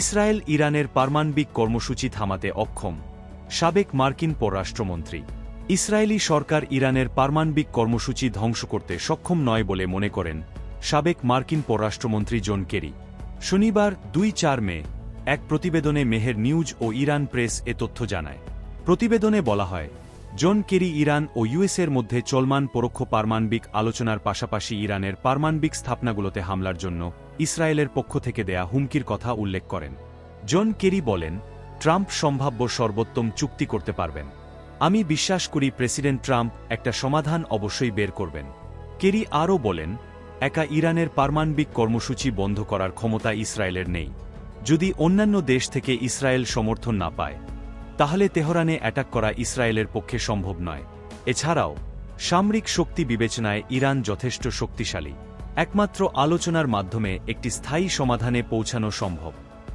Israel ইরানের পারমাণবিক কর্মসূচি থামাতে অক্ষম, সাবেক মার্কিন পররাষ্ট্রমন্ত্রী। ইসরায়েলি সরকার ইরানের পারমাণবিক কর্মসূচি ধ্বংস করতে সক্ষম নয় বলে মনে করেন সাবেক মার্কিন পররাষ্ট্রমন্ত্রী জন কেরি। শনিবার দুই চার মে, এক প্রতিবেদনে মেহের নিউজ ও ইরান প্রেস এ তথ্য জানায়। প্রতিবেদনে বলা হয় জন কেরি ইরান ও ইউএসের মধ্যে চলমান পরোক্ষ পারমাণবিক আলোচনার পাশাপাশি ইরানের পারমাণবিক স্থাপনাগুলোতে হামলার জন্য ইসরায়েলের পক্ষ থেকে দেয়া হুমকির কথা উল্লেখ করেন। জন কেরি বলেন, ট্রাম্প সম্ভাব্য সর্বোত্তম চুক্তি করতে পারবেন। আমি বিশ্বাস করি প্রেসিডেন্ট ট্রাম্প একটা সমাধান অবশ্যই বের করবেন। কেরি আরও বলেন, একা ইরানের পারমাণবিক কর্মসূচি বন্ধ করার ক্ষমতা ইসরায়েলের নেই। যদি অন্যান্য দেশ থেকে ইসরায়েল সমর্থন না পায় তাহলে তেহরানে অ্যাটাক করা ইসরায়েলের পক্ষে সম্ভব নয়। এছাড়াও, সামরিক শক্তি বিবেচনায় ইরান যথেষ্ট শক্তিশালী। একমাত্র আলোচনার মাধ্যমে একটি স্থায়ী সমাধানে পৌঁছানো সম্ভব।